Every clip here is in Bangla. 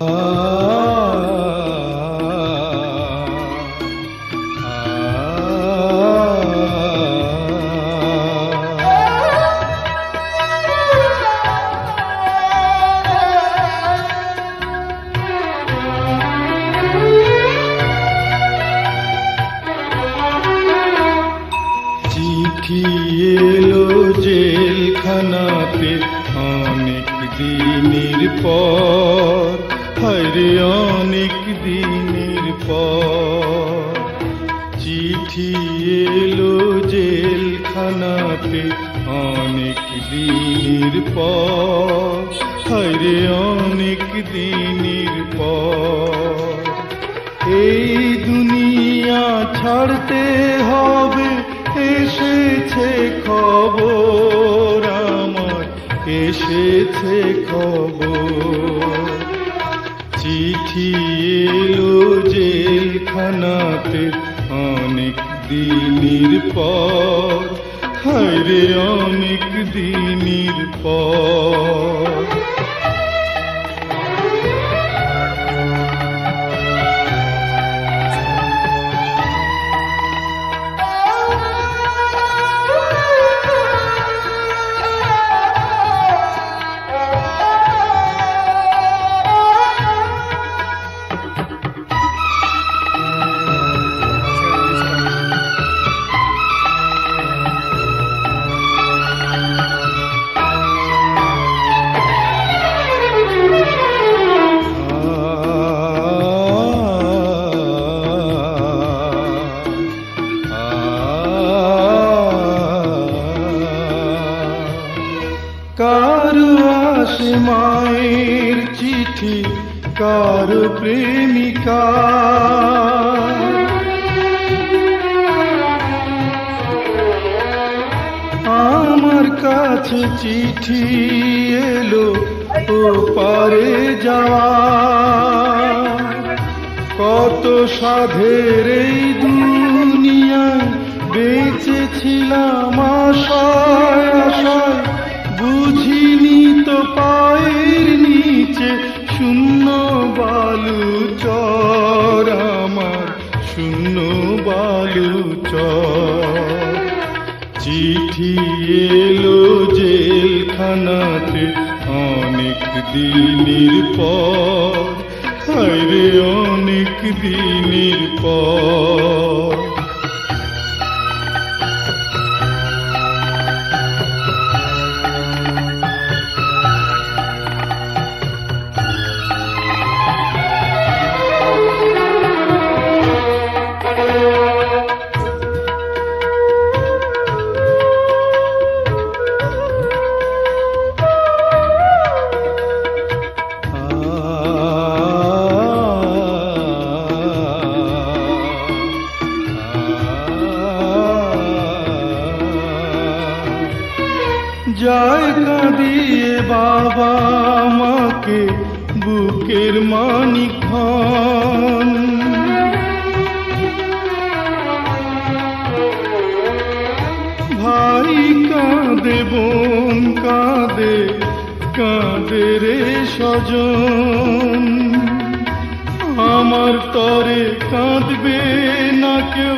চিঠি দিনের পর হরে অনেক দিনের পর। চিঠি এলো জেলখানাতে অনেক দিনের পর হরে অনেক দিনের পর। এই দুনিয়া ছাড়তে হবে, এসেছে খবর। এসেছে খবর। চিঠি এলো জেলখানাতে অনেক দিনের পর। হায়রে অনেক দিনের পর। মায়ের চিঠি কারু প্রেমিকা? আমার কাছে চিঠি এলো ও পারে যাওয়া। কত সাধের এই চিঠি এলো জেলখানাতে অনেক দিনের পর। হায় রে অনেক দিনের পর। যায় কাঁদিয়ে বাবা মাকে বুকের মানিক খান ভাই কাঁদে, বোন কাঁদে কাঁদে রে স্বজন। আমার তরে কাঁদবে না কেউ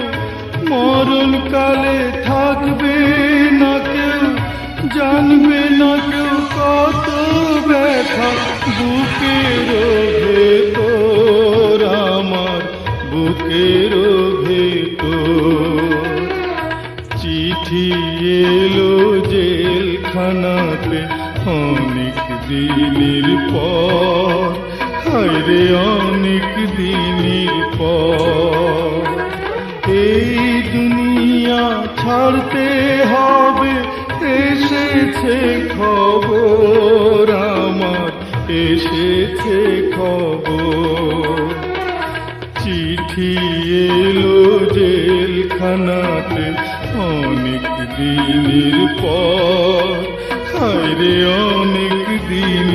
মরণ কালে থাকবে জানবে না কেউ কত ব্যথা বুকের ভেতর আমার বুকের ভেতর চিঠি এলো জেলখানাতে, অনেক দিনের পর। হায়রে, অনেক দিনের পর। এই দুনিয়া ছাড়তে হবে, এসেছে খবর আমার, এসেছে খবর। চিঠি এলো জেলখানাতে, অনেক দিনের পর। হায়রে, অনেক দিন